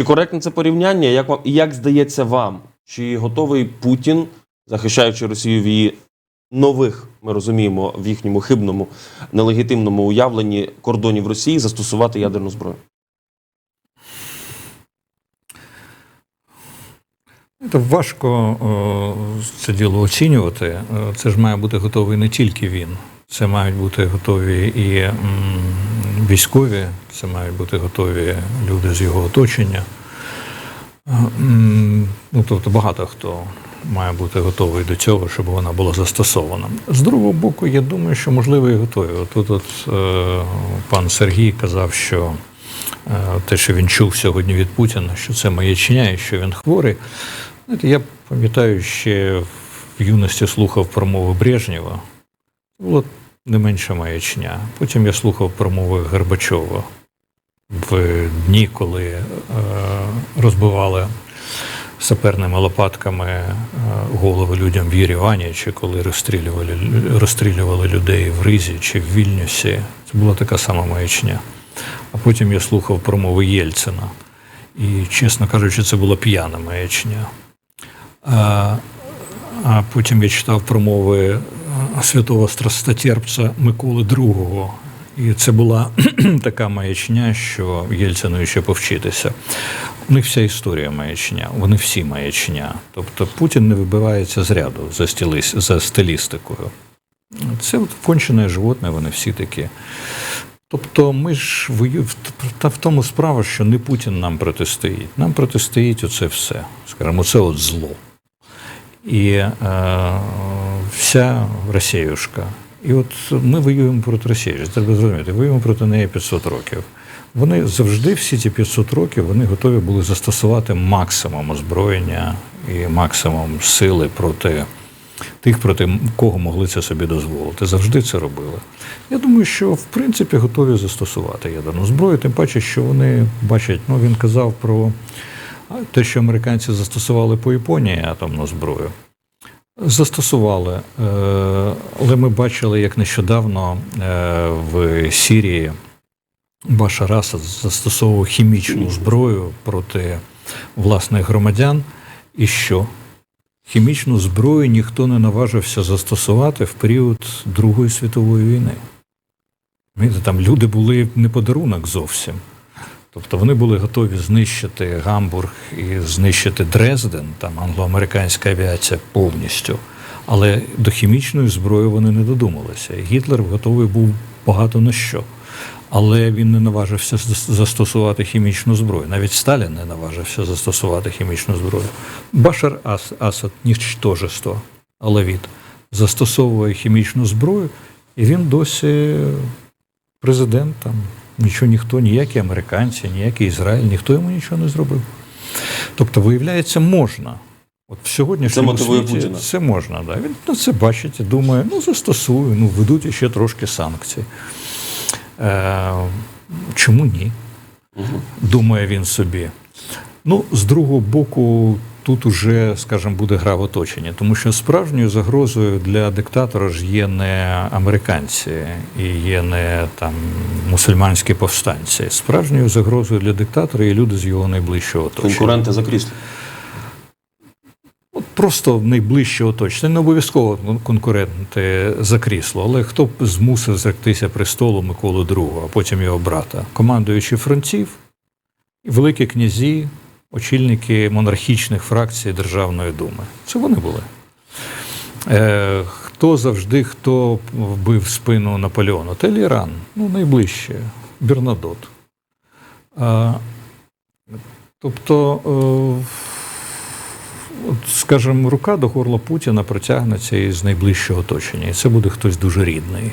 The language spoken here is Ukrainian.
Чи коректне це порівняння? Як вам і як здається вам, чи готовий Путін, захищаючи Росію в її нових, ми розуміємо, в їхньому хибному, нелегітимному уявленні кордонів Росії застосувати ядерну зброю? Це важко це діло оцінювати. Це ж має бути готовий не тільки він. Це мають бути готові і військові, це мають бути готові люди з його оточення. Е, Ну, тобто багато хто має бути готовий до цього, щоб вона була застосована. З другого боку, я думаю, що можливо і готові. Тут от, е, пан Сергій казав, що е, те, що він чув сьогодні від Путіна, що це маячня і що він хворий. Я пам'ятаю, ще в юності слухав промови Брежнєва. Було не менше маячня. Потім я слухав промови Горбачова в дні, коли е, розбивали саперними лопатками е, голови людям в Єревані, чи коли розстрілювали, розстрілювали людей в Ризі чи в Вільнюсі. Це була така сама маячня. А потім я слухав промови Єльцина. І, чесно кажучи, це була п'яна маячня. А, а потім я читав промови святого страстотерпця Миколи II. І це була така маячня, що Єльцину ще повчитися. У них вся історія маячня, вони всі маячня. Тобто Путін не вибивається з ряду за, стіліс, за стилістикою. Це от кончене животне, вони всі такі. Тобто ми ж та в тому справа, що не Путін нам протистоїть. Нам протистоїть оце все. Скажімо, це от зло. І е, вся Росіюшка. І от ми воюємо проти Росії. Треба зрозуміти, воюємо проти неї 500 років. Вони завжди, всі ці 500 років, вони готові були застосувати максимум озброєння і максимум сили проти тих, проти кого могли це собі дозволити. Завжди це робили. Я думаю, що в принципі готові застосувати ядерну зброю, тим паче, що вони бачать, ну він казав про те, що американці застосували по Японії атомну зброю. Застосували, Е, але ми бачили, як нещодавно е, в Сірії Башар Асад застосовував хімічну зброю проти власних громадян. І що? Хімічну зброю ніхто не наважився застосувати в період Другої світової війни. Там люди були не подарунок зовсім. Тобто вони були готові знищити Гамбург і знищити Дрезден, там англо-американська авіація повністю. Але до хімічної зброї вони не додумалися. Гітлер готовий був багато на що. Але він не наважився застосувати хімічну зброю. Навіть Сталін не наважився застосувати хімічну зброю. Башар Ас- Асад нічтожество, Алавіт, застосовує хімічну зброю, і він досі президент там. Нічого ніхто, ніякі американці, ніякий Ізраїль, ніхто йому нічого не зробив. Тобто, виявляється, можна. От в сьогоднішньому Це світі Путіна. це можна. Да. Він ну, це бачить і думає, ну застосую, ну ведуть ще трошки санкцій. Е, чому ні? Думає він собі. Ну, з другого боку, тут уже, скажімо, буде гра в оточенні, тому що справжньою загрозою для диктатора ж є не американці і є не там мусульманські повстанці. Справжньою загрозою для диктатора є люди з його найближчого оточення. Конкуренти за крісло. Просто найближче оточення. Не обов'язково конкуренти за крісло, але хто б змусив зректися престолу Миколи II, а потім його брата, командуючи фронтів, великі князі, очільники монархічних фракцій Державної думи. Це вони були. Е, хто завжди хто вбив спину Наполеону? Теліран, ну найближче, Бернадот. Тобто, е, скажімо, рука до горла Путіна протягнеться із найближчого оточення, і це буде хтось дуже рідний.